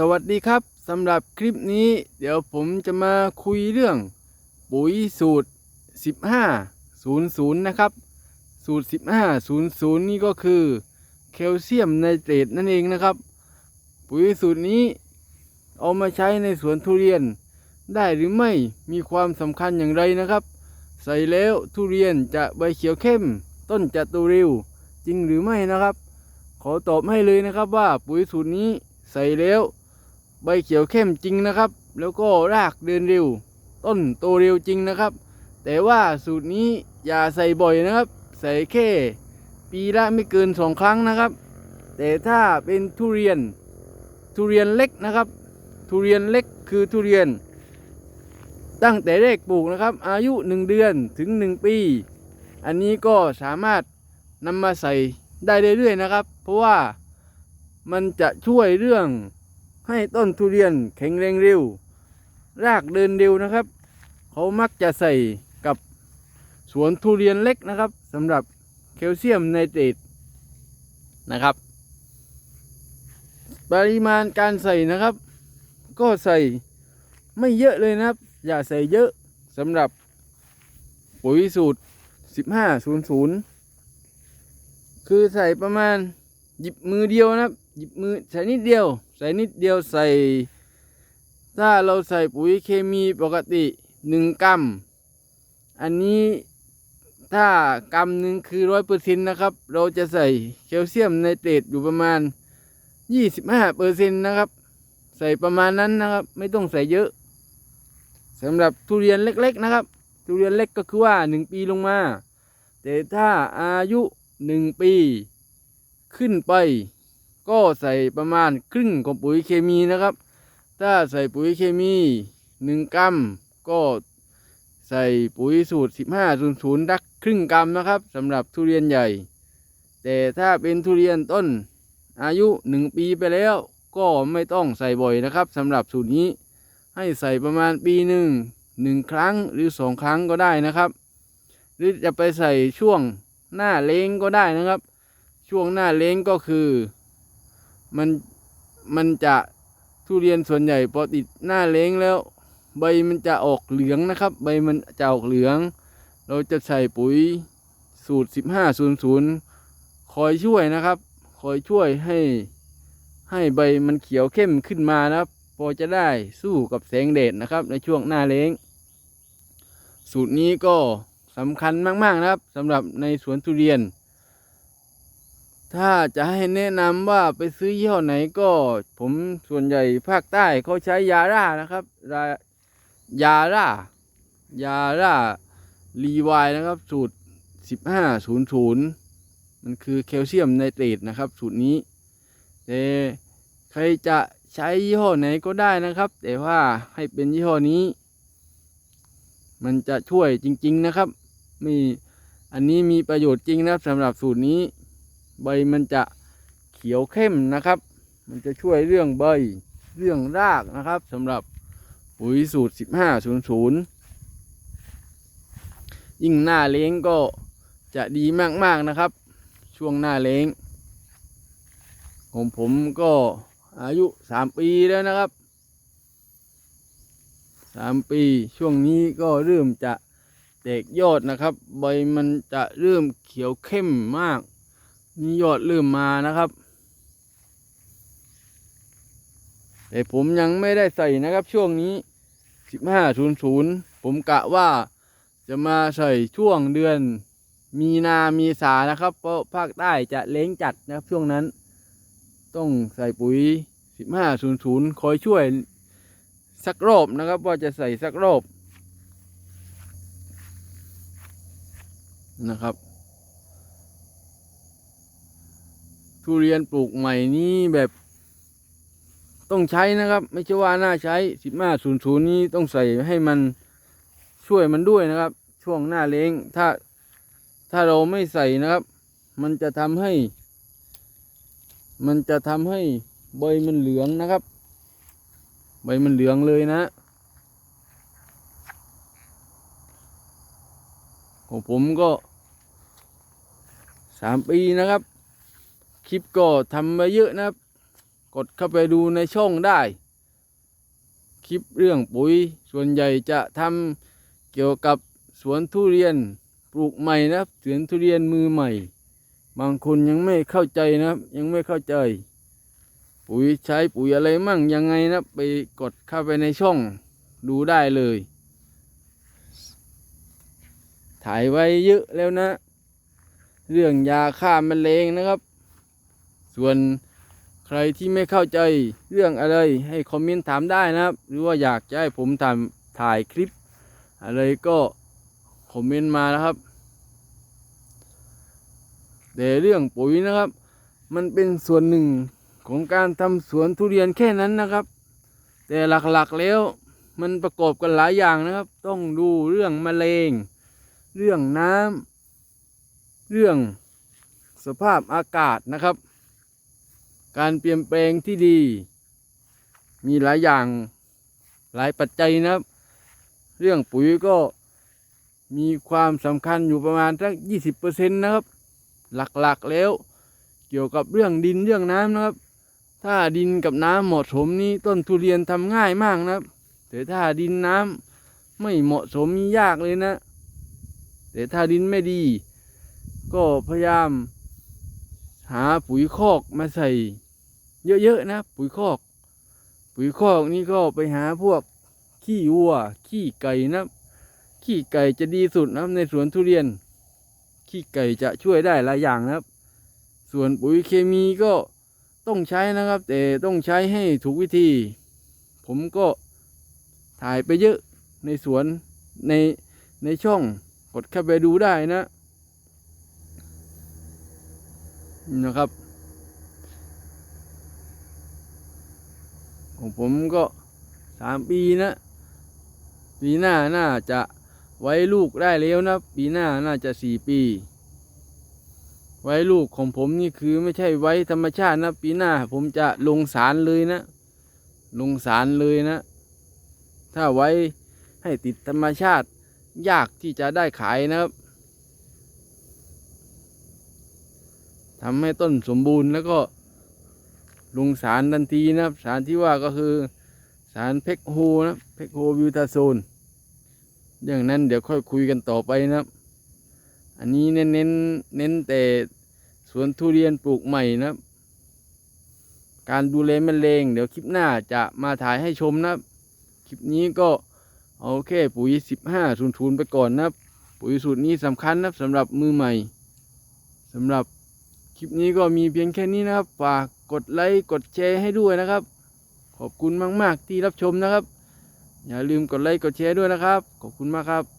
สวัสดีครับสำหรับคลิปนี้เดี๋ยวผมจะมาคุยเรื่อง ปุ๋ยสูตร 1500 นะครับ สูตร 1500 นี่ก็คือแคลเซียมไนเตรตนั่นเองนะครับ ปุ๋ยสูตรนี้เอามาใช้ในสวนทุเรียน ได้หรือไม่มีความสำคัญอย่างไรนะครับ ใส่แล้วทุเรียนจะใบเขียวเข้ม ต้นจะโตเร็วจริงหรือไม่นะครับ ขอตอบให้เลยนะครับว่าปุ๋ยสูตรนี้ใส่แล้ว ใบเขียวเข้มจริงนะครับ แล้วก็รากเดินเร็ว ต้นโตเร็วจริงนะครับ แต่ว่าสูตรนี้อย่าใส่บ่อยนะครับ ใส่แค่ปีละไม่เกินสองครั้งนะครับ แต่ถ้าเป็นทุเรียนทุเรียนเล็กนะครับ ทุเรียนเล็กคือทุเรียน ตั้งแต่แรกปลูกนะครับ อายุ 1 เดือนถึง 1 ปี อันนี้ก็สามารถนำมาใส่ได้เรื่อยๆนะครับ เพราะว่ามันจะช่วยเรื่อง ให้ต้นทุเรียนแข็งแรงเร็ว รากเดินเร็วนะครับ เขามักจะใส่กับสวนทุเรียนเล็กนะครับสำหรับแคลเซียมไนเตรตนะครับ ปริมาณการใส่นะครับ ก็ใส่ไม่เยอะเลยนะครับ อย่าใส่เยอะสำหรับปุ๋ยสูตร 1500 คือใส่ประมาณหยิบมือเดียวนะครับ หยิบมือใส่นิดเดียว ใส่นิดเดียวใส่ ถ้าเราใส่ปุ๋ยเคมีปกติหนึ่งกรัมอันนี้ถ้ากรัมหนึ่งคือร้อยเปอร์เซ็นต์นะครับ เราจะใส่แคลเซียมไนเตรตอยู่ประมาณยี่สิบห้าเปอร์เซ็นต์นะครับ ใส่ประมาณนั้นนะครับ ไม่ต้องใส่เยอะสำหรับทุเรียนเล็ก ๆ นะครับ ทุเรียนเล็กก็คือว่าหนึ่งปีลงมา แต่ถ้าอายุหนึ่งปี ขึ้นไป ก็ใส่ประมาณครึ่งของปุ๋ยเคมีนะครับ ถ้าใส่ปุ๋ยเคมีหนึ่งกรัมก็ใส่ปุ๋ยสูตร 1500ดักครึ่งกรัมนะครับสำหรับทุเรียนใหญ่ แต่ถ้าเป็นทุเรียนต้นอายุหนึ่งปีไปแล้ว ก็ไม่ต้องใส่บ่อยนะครับสำหรับสูตรนี้ ให้ใส่ประมาณปีหนึ่งหนึ่งครั้งหรือสองครั้งก็ได้นะครับ หรือจะไปใส่ช่วงหน้าเล้งก็ได้นะครับ ช่วงหน้าเล้งก็คือ มันมันจะทุเรียนส่วนใหญ่พอติดหน้าเล้งแล้ว ใบมันจะออกเหลืองนะครับ ใบมันจะออกเหลือง เราจะใส่ปุ๋ยสูตร 1500 คอยช่วยนะครับ คอยช่วยให้ให้ใบมันเขียวเข้มขึ้นมานะครับ พอจะได้สู้กับแสงแดดนะครับ ในช่วงหน้าเล้ง สูตรนี้ก็สำคัญมากๆนะครับสำหรับในสวนทุเรียน ถ้าจะให้แนะนำว่าไปซื้อยี่ห้อไหนก็ ผมส่วนใหญ่ภาคใต้เขาใช้ยาร่านะครับรายาร่ายาร่ารีวายนะครับ สูตร 1500 มันคือแคลเซียมไนเตรตนะครับ สูตรนี้แต่ใครจะใช้ยี่ห้อไหนก็ได้นะครับ แต่ว่าให้เป็นยี่ห้อนี้ มันจะช่วยจริง ๆนะครับ มีอันนี้มีประโยชน์จริงนะครับสำหรับสูตรนี้ ใบมันจะเขียวเข้มนะครับ มันจะช่วยเรื่องใบเรื่องรากนะครับสำหรับปุ๋ยสูตร 1500 ยิ่งหน้าเล้งก็จะดีมากๆนะครับ ช่วงหน้าเล้งของผมก็อายุ 3 ปีแล้วนะครับ 3 ปีช่วงนี้ก็เริ่มจะแตกยอดนะครับ ใบมันจะเริ่มเขียวเข้มมาก นี่ยอดเริ่มมานะครับ แต่ผมยังไม่ได้ใส่นะครับช่วงนี้สิบห้าศูนย์ศูนย์ผมกะว่าจะมาใส่ช่วงเดือน มีนามีสานะครับ เพราะภาคใต้จะเล้งจัดนะครับช่วงนั้น ต้องใส่ปุ๋ยสิบห้าศูนย์ศูนย์คอยช่วยสักรอบนะครับว่าจะใส่สักรอบนะครับ ทุเรียนปลูกใหม่นี้แบบต้องใช้นะครับ ไม่ใช่ว่าน่าใช้สิบห้าศูนย์ศูนย์นี้ต้องใส่ให้มันช่วยมันด้วยนะครับ ช่วงหน้าเล้งถ้าถ้าเราไม่ใส่นะครับ มันจะทำให้ มันจะทำให้ใบมันเหลืองนะครับ ใบมันเหลืองเลยนะของผมก็สามปีนะครับ คลิปก็ทำมาเยอะนะครับ กดเข้าไปดูในช่องได้ คลิปเรื่องปุ๋ย ส่วนใหญ่จะทำเกี่ยวกับสวนทุเรียนปลูกใหม่นะครับสวนทุเรียนมือใหม่ บางคนยังไม่เข้าใจนะครับ ยังไม่เข้าใจ ปุ๋ยใช้ปุ๋ยอะไรมั่งยังไงนะไปกดเข้าไปในช่องดูได้เลย ถ่ายไว้เยอะแล้วนะ เรื่องยาฆ่าแมลงนะครับ ส่วนใครที่ไม่เข้าใจเรื่องอะไรให้คอมเมนต์ถามได้นะครับ หรือว่าอยากจะให้ผมทำถ่ายคลิป อะไรก็คอมเมนต์มานะครับแต่เรื่องปุ๋ยนะครับ มันเป็นส่วนหนึ่งของการทำสวนทุเรียนแค่นั้นนะครับ แต่หลักๆแล้วมันประกอบกันหลายอย่างนะครับ ต้องดูเรื่องแมลงเรื่องน้ำเรื่องสภาพอากาศนะครับ การเปลี่ยนแปลงที่ดี มีหลายอย่างหลายปัจจัยนะครับ เรื่องปุ๋ยก็มีความสำคัญอยู่ประมาณสักยี่สิบเปอร์เซ็นต์นะครับ หลักๆแล้วเกี่ยวกับเรื่องดินเรื่องน้ำนะครับ ถ้าดินกับน้ำเหมาะสมนี่ต้นทุเรียนทำง่ายมากนะครับ แต่ถ้าดินน้ำไม่เหมาะสมนี่ยากเลยนะ แต่ถ้าดินไม่ดี ก็พยายามหาปุ๋ยคอกมาใส่ เยอะๆนะ ปุ๋ยคอก ปุ๋ยคอกนี่ก็ไปหาพวกขี้วัว ขี้ไก่นะ ขี้ไก่จะดีสุดนะครับในสวนทุเรียน ขี้ไก่จะช่วยได้หลายอย่างนะครับ ส่วนปุ๋ยเคมีก็ต้องใช้นะครับ แต่ต้องใช้ให้ถูกวิธี ผมก็ถ่ายไปเยอะในสวนในในช่องกดเข้าไปดูได้นะนะครับ ของผมก็สามปีนะ ปีหน้าน่าจะไว้ลูกได้แล้วนะ ปีหน้าน่าจะสี่ปี ไว้ลูกของผมนี่คือไม่ใช่ไว้ธรรมชาตินะ ปีหน้าผมจะลงสารเลยนะ ลงสารเลยนะ ถ้าไว้ให้ติดธรรมชาติยากที่จะได้ขายนะครับทำให้ต้นสมบูรณ์แล้วก็ ลงสารทันทีนะครับ สารที่ว่าก็คือสารเพกโฮนะเพกโฮบิวทาโซนเรื่องนั้นเดี๋ยวค่อยคุยกันต่อไปนะครับ อันนี้เน้นเน้นเน้นแต่สวนทุเรียนปลูกใหม่นะครับ การดูแลแมลงเดี๋ยวคลิปหน้าจะมาถ่ายให้ชมนะครับ คลิปนี้ก็เอาแค่ปุ๋ยสิบห้าศูนย์ศูนย์ไปก่อนนะครับ ปุ๋ยสูตรนี้สำคัญนะครับสำหรับมือใหม่สำหรับคลิปนี้ก็มีเพียงแค่นี้นะครับฝาก กดไลค์กดแชร์ให้ด้วยนะครับ ขอบคุณมาก ๆ ที่รับชมนะครับ อย่าลืมกดไลค์กดแชร์ด้วยนะครับ ขอบคุณมากครับ